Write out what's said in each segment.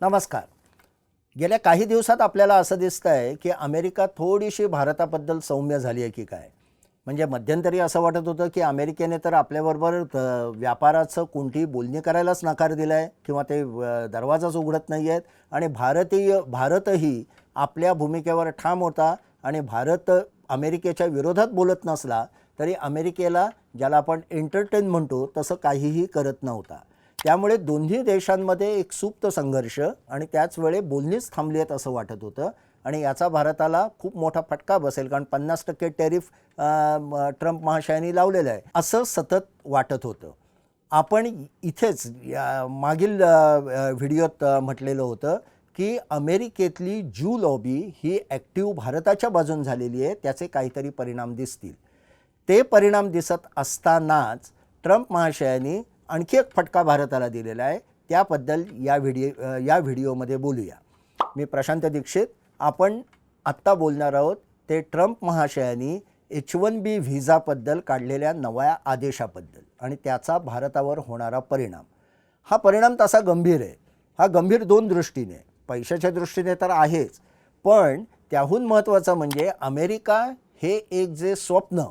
नमस्कार. गेल्या काही दिवसात आपल्याला असं दिसतं आहे की अमेरिका थोडीशी भारताबद्दल सौम्य झाली आहे की काय? म्हणजे मध्यंतरी असं वाटत होतं की अमेरिकेने तर आपल्याबरोबर व्यापाराचं कोणतीही बोलणी करायलाच नकार दिला आहे किंवा ते दरवाजाच उघडत नाही आहेत आणि भारतीय भारतही आपल्या भूमिकेवर ठाम होता आणि भारत अमेरिकेच्या विरोधात बोलत नसला तरी अमेरिकेला ज्याला आपण एंटरटेन म्हणतो तसं काहीही करत नव्हता. त्यामुळे दोन्ही देशांमध्ये एक सुप्त संघर्ष आणि त्याच वेळे बोलणीच थांबली आहेत असं वाटत होतं. आणि याचा भारताला खूप मोठा फटका बसेल कारण पन्नास टक्के टॅरिफ ट्रम्प महाशयांनी लावलेलं आहे असं सतत वाटत होतं. आपण इथेच मागील व्हिडिओत म्हटलेलं होतं की अमेरिकेतली ज्यू लॉबी ही ॲक्टिव्ह भारताच्या बाजून झालेली आहे त्याचे काहीतरी परिणाम दिसतील. ते परिणाम दिसत असतानाच ट्रम्प महाशयांनी आणखी एक फटका भारताला दिलेला आहे. त्याबद्दल या व्हिडिओ या व्हिडिओमध्ये बोलूया. मी प्रशांत दीक्षित. आपण आत्ता बोलणार आहोत ते ट्रम्प महाशयांनी एच वन बी व्हिजाबद्दल काढलेल्या नव्या आदेशाबद्दल आणि त्याचा भारतावर होणारा परिणाम. हा परिणाम तसा गंभीर आहे. हा गंभीर दोन दृष्टीने. पैशाच्या दृष्टीने तर आहेच पण त्याहून महत्त्वाचं म्हणजे अमेरिका हे एक जे स्वप्न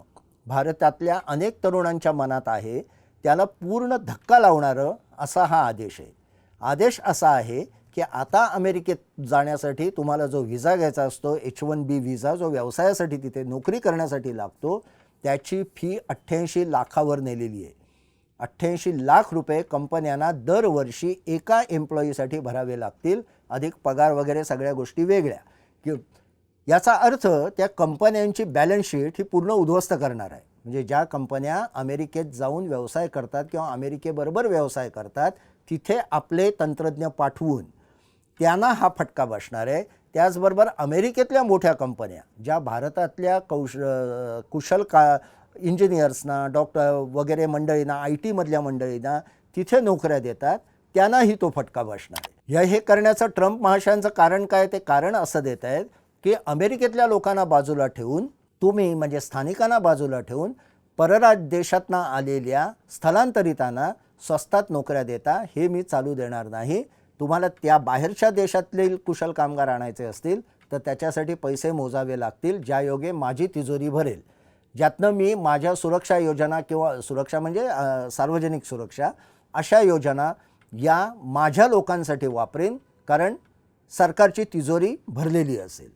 भारतातल्या अनेक तरुणांच्या मनात आहे त्याला पूर्ण धक्का लावणारं असा हा आदेश आहे. आदेश असा आहे की आता अमेरिकेत जाण्यासाठी तुम्हाला जो व्हिसा घ्यायचा असतो एच वन बी व्हिसा जो व्यवसायासाठी तिथे नोकरी करण्यासाठी लागतो त्याची फी अठ्ठ्याऐंशी लाखावर नेलेली आहे. अठ्ठ्याऐंशी लाख रुपये कंपन्यांना दरवर्षी एका एम्प्लॉईसाठी भरावे लागतील अधिक पगार वगैरे सगळ्या गोष्टी वेगळ्या. की याचा अर्थ त्या कंपन्यांची बॅलन्स शीट ही पूर्ण उद्ध्वस्त करणार आहे. म्हणजे ज्या कंपन्या अमेरिकेत जाऊन व्यवसाय करतात किंवा अमेरिकेबरोबर व्यवसाय करतात तिथे आपले तंत्रज्ञ पाठवून त्यांना हा फटका बसणार आहे. त्याचबरोबर अमेरिकेतल्या मोठ्या कंपन्या ज्या भारतातल्या कौश कुशल का इंजिनियर्सना डॉक्टर वगैरे मंडळींना आय टीमधल्या मंडळींना तिथे नोकऱ्या देतात त्यांनाही तो फटका बसणार आहे. या हे करण्याचं ट्रम्प महाशयांचं कारण काय ते कारण असं देत आहेत की अमेरिकेतल्या लोकांना बाजूला ठेवून तुम्ही म्हणजे स्थानिकांना बाजूला ठेवून परराज देशातनं आलेल्या स्थलांतरितांना स्वस्तात नोकऱ्या देता हे मी चालू देणार नाही. तुम्हाला त्या बाहेरच्या देशातील कुशल कामगार आणायचे असतील तर त्याच्यासाठी पैसे मोजावे लागतील ज्या योगे माझी तिजोरी भरेल. ज्यातनं मी माझ्या सुरक्षा योजना किंवा सुरक्षा म्हणजे सार्वजनिक सुरक्षा अशा योजना या माझ्या लोकांसाठी वापरेन कारण सरकारची तिजोरी भरलेली असेल.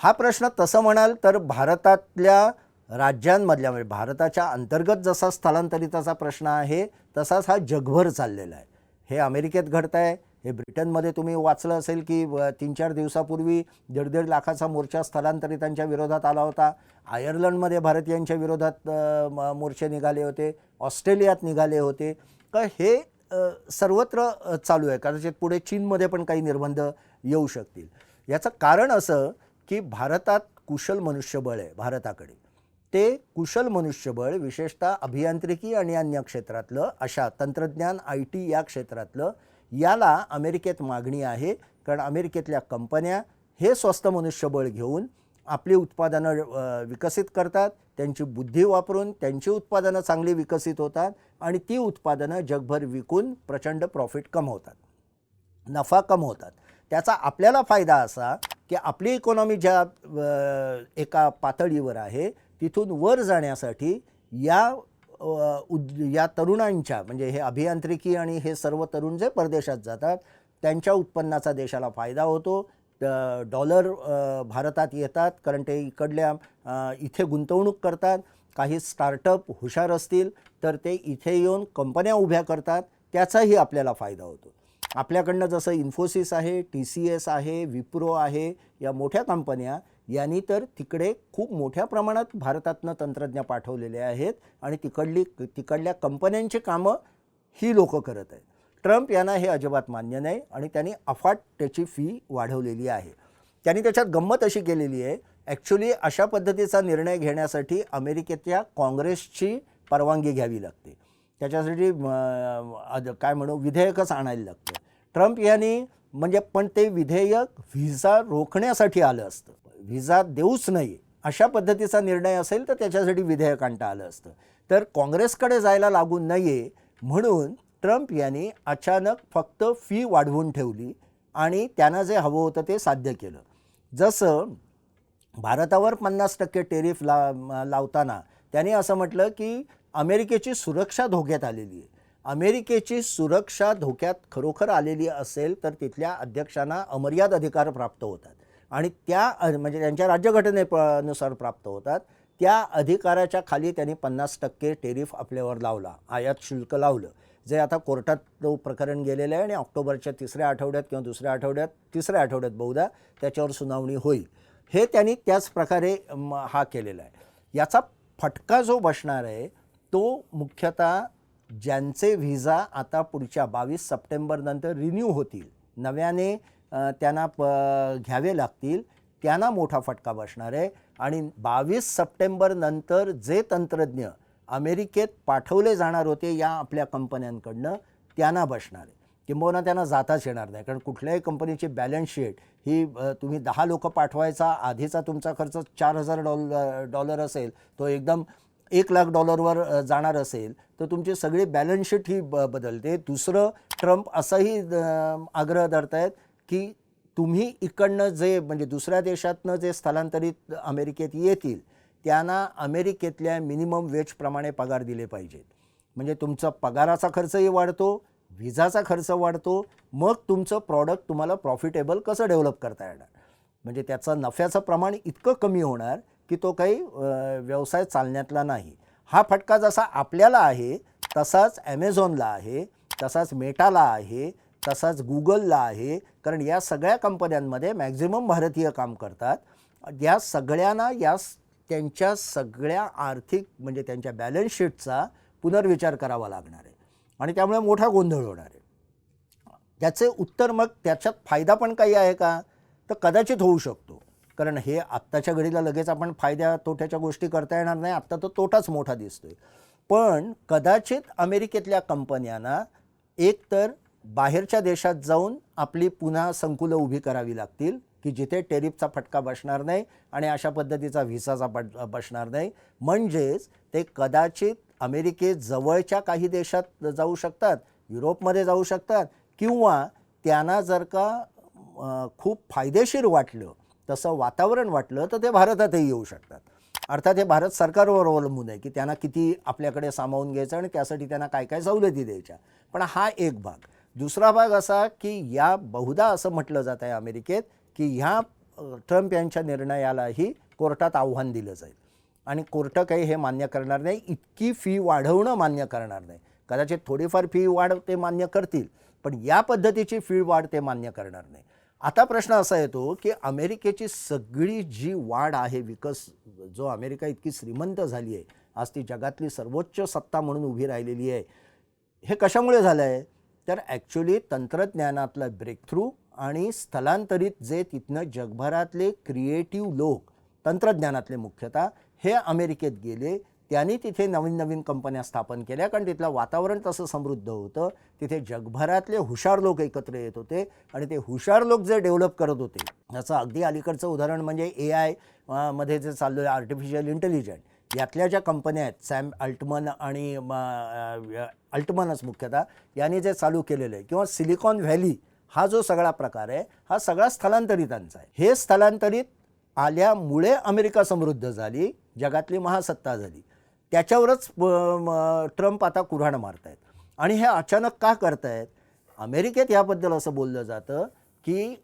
हा प्रश्न तसं म्हणाल तर भारतातल्या राज्यांमधल्या म्हणजे भारताच्या अंतर्गत जसा स्थलांतरिताचा प्रश्न आहे तसाच हा जगभर चाललेला आहे. हे अमेरिकेत घडत आहे हे ब्रिटनमध्ये तुम्ही वाचलं असेल की तीन चार दिवसापूर्वी दीड दीड लाखाचा मोर्चा स्थलांतरितांच्या विरोधात आला होता. आयर्लंडमध्ये भारतीयांच्या विरोधात मोर्चे निघाले होते. ऑस्ट्रेलियात निघाले होते. का हे सर्वत्र चालू आहे. कदाचित पुढे चीनमध्ये पण काही निर्बंध येऊ शकतील. याचं कारण असं की भारतात कुशल मनुष्यबळ आहे भारताकडे. ते कुशल मनुष्यबळ विशेषतः अभियांत्रिकी आणि अन्य क्षेत्रातलं अशा तंत्रज्ञान आय टी या क्षेत्रातलं याला अमेरिकेत मागणी आहे. कारण अमेरिकेतल्या कंपन्या हे स्वस्त मनुष्यबळ घेऊन आपली उत्पादनं विकसित करतात. त्यांची बुद्धी वापरून त्यांची उत्पादनं चांगली विकसित होतात आणि ती उत्पादनं जगभर विकून प्रचंड प्रॉफिट कमवतात. नफा कमवतात. त्याचा आपल्याला फायदा असा की आपली इकॉनॉमी ज्या एका पातळीवर आहे तिथून वर जाण्यासाठी या उद या तरुणांच्या म्हणजे हे अभियांत्रिकी आणि हे सर्व तरुण जे परदेशात जातात त्यांच्या उत्पन्नाचा देशाला फायदा होतो. डॉलर भारतात येतात कारण ते इकडल्या इथे गुंतवणूक करतात. काही स्टार्टअप हुशार असतील तर ते इथे येऊन कंपन्या उभ्या करतात. त्याचाही आपल्याला फायदा होतो. आपल्याकडनं जसं इन्फोसिस आहे टी सी एस आहे विप्रो आहे या मोठ्या कंपन्या यांनी तर तिकडे खूप मोठ्या प्रमाणात भारतातनं तंत्रज्ञ पाठवलेले आहेत आणि तिकडली तिकडल्या कंपन्यांची कामं ही लोकं करत आहेत. ट्रम्प यांना हे अजिबात मान्य नाही आणि त्यांनी अफाट त्याची फी वाढवलेली आहे. त्यांनी त्याच्यात गंमत अशी केलेली आहे ॲक्च्युली अशा पद्धतीचा निर्णय घेण्यासाठी अमेरिकेतल्या काँग्रेसची परवानगी घ्यावी लागते. त्याच्यासाठी काय म्हणू विधेयकच आणायला लागतं. ट्रम्प यांनी म्हणजे पण ते विधेयक व्हिसा रोखण्यासाठी आलं असतं. व्हिसा देऊच नाही. अशा पद्धतीचा निर्णय असेल तर त्याच्यासाठी विधेयक आणता आलं असतं. तर काँग्रेसकडे जायला लागू नये म्हणून ट्रम्प यांनी अचानक फक्त फी वाढवून ठेवली आणि त्यांना जे हवं होतं ते साध्य केलं. जसं भारतावर पन्नास टक्के टेरिफ ला लावताना त्यांनी असं म्हटलं की अमेरिकेची सुरक्षा धोक्यात आलेली आहे. अमेरिकेची सुरक्षा धोक्यात खरोखर आलेली असेल तर तिथल्या अध्यक्षांना अमर्याद अधिकार प्राप्त होतात. आणि त्या म्हणजे त्यांच्या राज्यघटनेनुसार प्राप्त होतात. त्या अधिकाराच्या खाली त्यांनी पन्नास टक्के टेरिफ आपल्यावर लावला आयात शुल्क लावलं. जे आता कोर्टात तो प्रकरण गेलेलं आहे आणि ऑक्टोबरच्या तिसऱ्या आठवड्यात किंवा दुसऱ्या आठवड्यात तिसऱ्या आठवड्यात बहुधा त्याच्यावर सुनावणी होईल. हे त्यांनी त्याच प्रकारे हा केलेला आहे. याचा फटका जो बसणार आहे तो मुख्यतः ज्यांचे व्हिसा आता पुढच्या बावीस सप्टेंबरनंतर रिन्यू होतील नव्याने त्यांना प घ्यावे लागतील त्यांना मोठा फटका बसणार आहे. आणि बावीस सप्टेंबरनंतर जे तंत्रज्ञ अमेरिकेत पाठवले जाणार होते या आपल्या कंपन्यांकडनं त्यांना बसणार आहे. किंबहुना त्यांना जाताच येणार नाही कारण कुठल्याही कंपनीची बॅलन्स शीट ही तुम्ही दहा लोकं पाठवायचा आधीचा तुमचा खर्च चार हजार डॉलर डॉलर असेल तो एकदम एक लाख डॉलरवर जाणार असेल तर तुमची सगळी बॅलन्स शीट ही ब बदलते. दुसरं ट्रम्प असंही आग्रह धरतायत की तुम्ही इकडनं जे म्हणजे दुसऱ्या देशातनं जे स्थलांतरित अमेरिकेत येतील त्यांना अमेरिकेतल्या मिनिमम वेजप्रमाणे पगार दिले पाहिजेत. म्हणजे तुमचा पगाराचा खर्चही वाढतो विजाचा खर्च वाढतो मग तुमचं प्रॉडक्ट तुम्हाला प्रॉफिटेबल कसं डेव्हलप करता येणार? म्हणजे त्याचं नफ्याचं प्रमाण इतकं कमी होणार की तो काही व्यवसाय चालण्यातला नाही. हा फटका जसा आपल्याला आहे तसाच ॲमेझॉनला आहे तसाच मेटाला आहे तसाच गुगलला आहे कारण या सगळ्या कंपन्यांमध्ये मॅक्झिमम भारतीय काम करतात. या सगळ्यांना या त्यांच्या सगळ्या आर्थिक म्हणजे त्यांच्या बॅलन्स शीटचा पुनर्विचार करावा लागणार आहे. आणि त्यामुळे मोठा गोंधळ होणार आहे. त्याचे उत्तर मग त्याच्यात फायदा पण काही आहे का? तर कदाचित होऊ शकतो. कारण हे आत्ताच्या घडीला लगेच आपण फायद्या तोट्याच्या गोष्टी करता येणार नाही. आत्ता तो तोटाच मोठा दिसतोय. पण कदाचित अमेरिकेतल्या कंपन्यांना एकतर बाहेरच्या देशात जाऊन आपली पुन्हा संकुलं उभी करावी लागतील की जिथे टेरिफचा फटका बसणार नाही आणि अशा पद्धतीचा व्हिसाचा पट बसणार नाही. म्हणजेच ते कदाचित अमेरिकेत जवळच्या काही देशात जाऊ शकतात युरोपमध्ये जाऊ शकतात किंवा त्यांना जर का खूप फायदेशीर वाटलं तसं वातावरण वाटलं तर ते भारतातही येऊ शकतात. अर्थात हे भारत सरकारवर अवलंबून आहे की त्यांना किती आपल्याकडे सामावून घ्यायचं आणि त्यासाठी त्यांना काय काय सवलती द्यायच्या. पण हा एक भाग. दुसरा भाग असा की या बहुधा असं म्हटलं जात आहे अमेरिकेत की ह्या ट्रम्प यांच्या निर्णयालाही कोर्टात आव्हान दिलं जाईल. आणि कोर्ट काही हे मान्य करणार नाही इतकी फी वाढवणं मान्य करणार नाही. कदाचित थोडीफार फी वाढ ते मान्य करतील पण या पद्धतीची फी वाढ ते मान्य करणार नाही. आता प्रश्न असा येतो की अमेरिकेची सगळी जी वाढ आहे विकस जो अमेरिका इतकी श्रीमंत झाली आहे आज ती जगातली सर्वोच्च सत्ता म्हणून उभी राहिलेली आहे हे कशामुळे झालं आहे तर ॲक्च्युली तंत्रज्ञानातलं ब्रेकथ्रू आणि स्थलांतरित जे तिथनं जगभरातले क्रिएटिव्ह लोक तंत्रज्ञानातले मुख्यतः हे अमेरिकेत गेले त्यांनी तिथे नवीन नवीन कंपन्या स्थापन केल्या कारण तिथलं वातावरण तसं समृद्ध होतं. तिथे जगभरातले हुशार लोक एकत्र येत होते आणि ते हुशार लोक जे डेव्हलप करत होते याचं अगदी अलीकडचं उदाहरण म्हणजे ए आयमध्ये जे चाललं आहे आर्टिफिशियल इंटेलिजंट यातल्या ज्या कंपन्या आहेत सॅम अल्टमन आणि म, अल्टमनच मुख्यतः यांनी जे चालू केलेलं आहे किंवा सिलिकॉन व्हॅली हा जो सगळा प्रकार आहे हा सगळा स्थलांतरितांचा आहे. हे स्थलांतरित आल्यामुळे अमेरिका समृद्ध झाली जगातली महासत्ता झाली. त्याच्यावरच म- ट्रम्प आता कुऱ्हाणं मारत आहेत आणि हे अचानक का करतायत? अमेरिकेत याबद्दल असं बोललं जातं की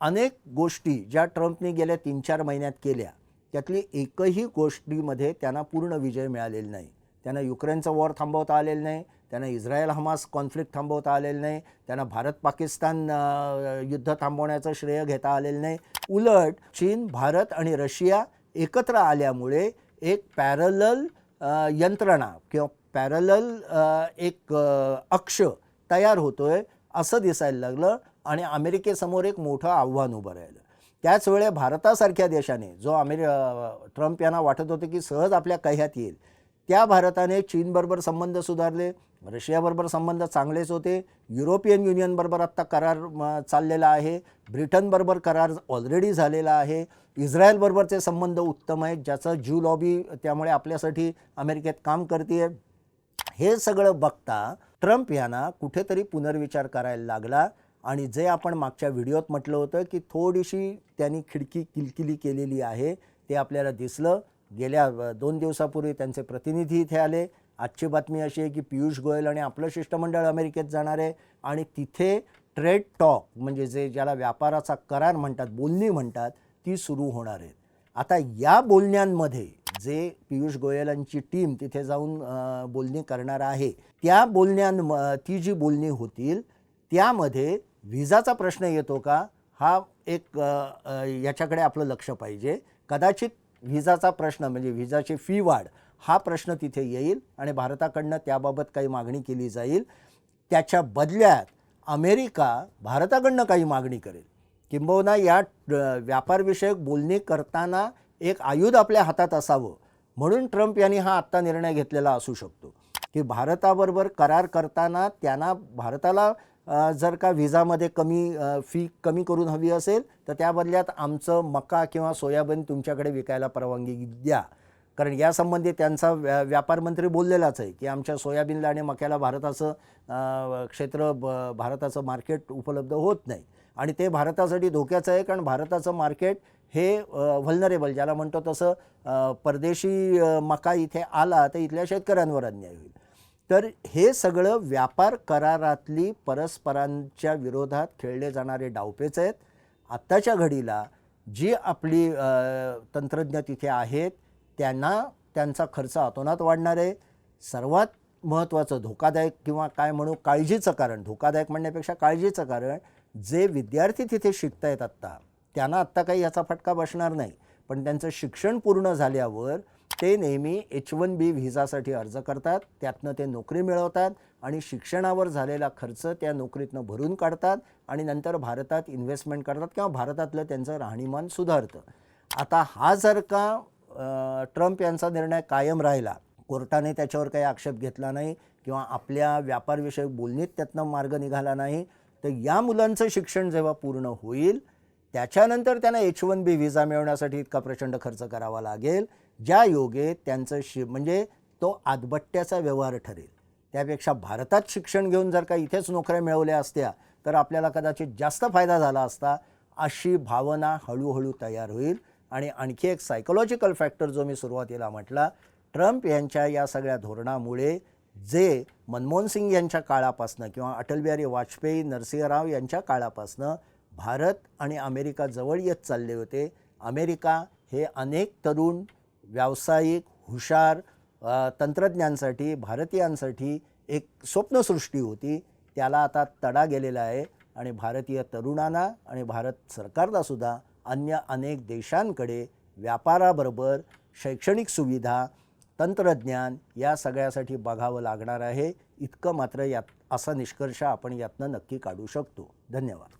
अनेक गोष्टी ज्या ट्रम्पने गेल्या तीन चार महिन्यात केल्या त्यातली एकही गोष्टीमध्ये त्यांना पूर्ण विजय मिळालेला नाही. त्यांना युक्रेनचं वॉर थांबवता आलेलं नाही त्यांना इस्रायल हमास कॉन्फ्लिक्ट थांबवता आलेलं नाही त्यांना भारत पाकिस्तान युद्ध थांबवण्याचं श्रेय घेता आलेलं नाही. उलट चीन भारत आणि रशिया एकत्र आल्यामुळे एक पॅरलल यंत्रणा किंवा पॅरलल एक अक्ष तयार होतोय असं दिसायला लागलं आणि अमेरिकेसमोर एक मोठं आव्हान उभं राहिलं. त्याच वेळे भारतासारख्या देशाने जो अमेरि ट्रम्प यांना वाटत होतं की सहज आपल्या कह्यात येईल त्या भारताने चीनबरोबर संबंध सुधारले रशियाबरोबर संबंध चांगलेच होते युरोपियन युनियनबरोबर आत्ता करार म, चाललेला आहे ब्रिटनबरोबर करार ऑलरेडी झालेला आहे इस्रायलबरोबरचे संबंध उत्तम आहेत ज्याचं ज्यू लॉबी त्यामुळे आपल्यासाठी अमेरिकेत काम करते हे सगळं बघता ट्रम्प यांना कुठेतरी पुनर्विचार करायला लागला आणि जे आपण मागच्या व्हिडिओत म्हटलं होतं की थोडीशी त्यांनी खिडकी किलकिली केलेली आहे ते आपल्याला दिसलं. गेल्या दोन दिवसापूर्वी त्यांचे प्रतिनिधी इथे आले. आजची बातमी अशी आहे की पियुष गोयल आणि आपलं शिष्टमंडळ अमेरिकेत जाणार आहे आणि तिथे ट्रेड टॉक म्हणजे जे ज्याला व्यापाराचा करार म्हणतात बोलणी म्हणतात ती सुरू होणार आहेत आता या बोलण्यांमध्ये जे पियुष गोयलांची टीम तिथे जाऊन बोलणी करणार आहे त्या बोलण्यां ती जी बोलणी होतील त्यामध्ये व्हिजाचा प्रश्न येतो का? हा एक याच्याकडे आपलं लक्ष पाहिजे. कदाचित व्हिजाचा प्रश्न म्हणजे व्हिजाची फी वाढ हा प्रश्न तिथे येईल आणि भारताकडनं त्याबाबत काही मागणी केली जाईल. त्याच्या बदल्यात अमेरिका भारताकडनं काही मागणी करेल. किंबहुना या व्यापारविषयक बोलणी करताना एक आयुध आपल्या हातात असावं म्हणून ट्रम्प यांनी हा आत्ता निर्णय घेतलेला असू शकतो. की भारताबरोबर करार करताना त्यांना भारताला जर का व्हिजामध्ये कमी फी कमी करून हवी असेल तर त्या बदल्यात आमचं मका किंवा सोयाबीन तुमच्याकडे विकायला परवानगी द्या. कारण यासंबंधी त्यांचा व्या व्यापार मंत्री बोललेलाच आहे की आमच्या सोयाबीनला आणि मक्याला भारताचं क्षेत्र ब भारताचं मार्केट उपलब्ध होत नाही. आणि ते भारतासाठी धोक्याचं आहे कारण भारताचं मार्केट हे व्हल्नरेबल ज्याला म्हणतो तसं परदेशी मका इथे आला तर इथल्या शेतकऱ्यांवर अन्याय होईल. तर हे सगळं व्यापार करारातली परस्परांच्या विरोधात खेळले जाणारे डावपेच आहेत. आत्ताच्या घडीला जी आपली तंत्रज्ञ तिथे आहेत त्यांना त्यांचा खर्च अतोनात वाढणार आहे. सर्वात महत्त्वाचं धोकादायक किंवा काय म्हणू काळजीचं कारण धोकादायक म्हणण्यापेक्षा काळजीचं कारण जे विद्यार्थी तिथे शिकत आहेत आत्ता त्यांना आत्ता काही याचा फटका बसणार नाही. पण त्यांचं शिक्षण पूर्ण झाल्यावर ते नेहमी एच वन बी व्हिजासाठी अर्ज करतात त्यातनं ते नोकरी मिळवतात आणि शिक्षणावर झालेला खर्च त्या नोकरीतनं भरून काढतात आणि नंतर भारतात इन्व्हेस्टमेंट करतात किंवा भारतातलं त्यांचं राहणीमान सुधारतं. आता हा जर का ट्रम्प यांचा निर्णय कायम राहिला कोर्टाने त्याच्यावर काही आक्षेप घेतला नाही किंवा आपल्या व्यापारविषयक बोलणीत त्यातनं मार्ग निघाला नाही तर या मुलांचं शिक्षण जेव्हा पूर्ण होईल त्याच्यानंतर त्यांना एच वन बी व्हिजा मिळवण्यासाठी इतका प्रचंड खर्च करावा लागेल. ज्या योगे त्यांचं शि म्हणजे तो आदबट्ट्याचा व्यवहार ठरेल. त्यापेक्षा भारतात शिक्षण घेऊन जर का इथेच नोकऱ्या मिळवल्या असत्या तर आपल्याला कदाचित जास्त फायदा झाला असता अशी भावना हळूहळू तयार होईल. आणि आणखी एक सायकोलॉजिकल फॅक्टर जो मी सुरुवातीला म्हटला ट्रम्प यांच्या या सगळ्या धोरणामुळे जे मनमोहन सिंग यांच्या काळापासनं किंवा अटल बिहारी वाजपेयी नरसिंहराव यांच्या काळापासनं भारत आणि अमेरिका जवळ येत चालले होते. अमेरिका हे अनेक तरुण व्यावसायिक हुशार तंत्रज्ञांसाठी भारतीयांसाठी एक स्वप्नसृष्टी होती. त्याला आता तडा गेलेला आहे आणि भारतीय तरुणांना आणि भारत सरकारला सुद्धा अन्य अनेक देशांकडे व्यापाराबरोबर शैक्षणिक सुविधा तंत्रज्ञान या सगळ्यासाठी बघावं लागणार आहे. इतकं मात्र यात असा निष्कर्ष आपण यातनं नक्की काढू शकतो. धन्यवाद.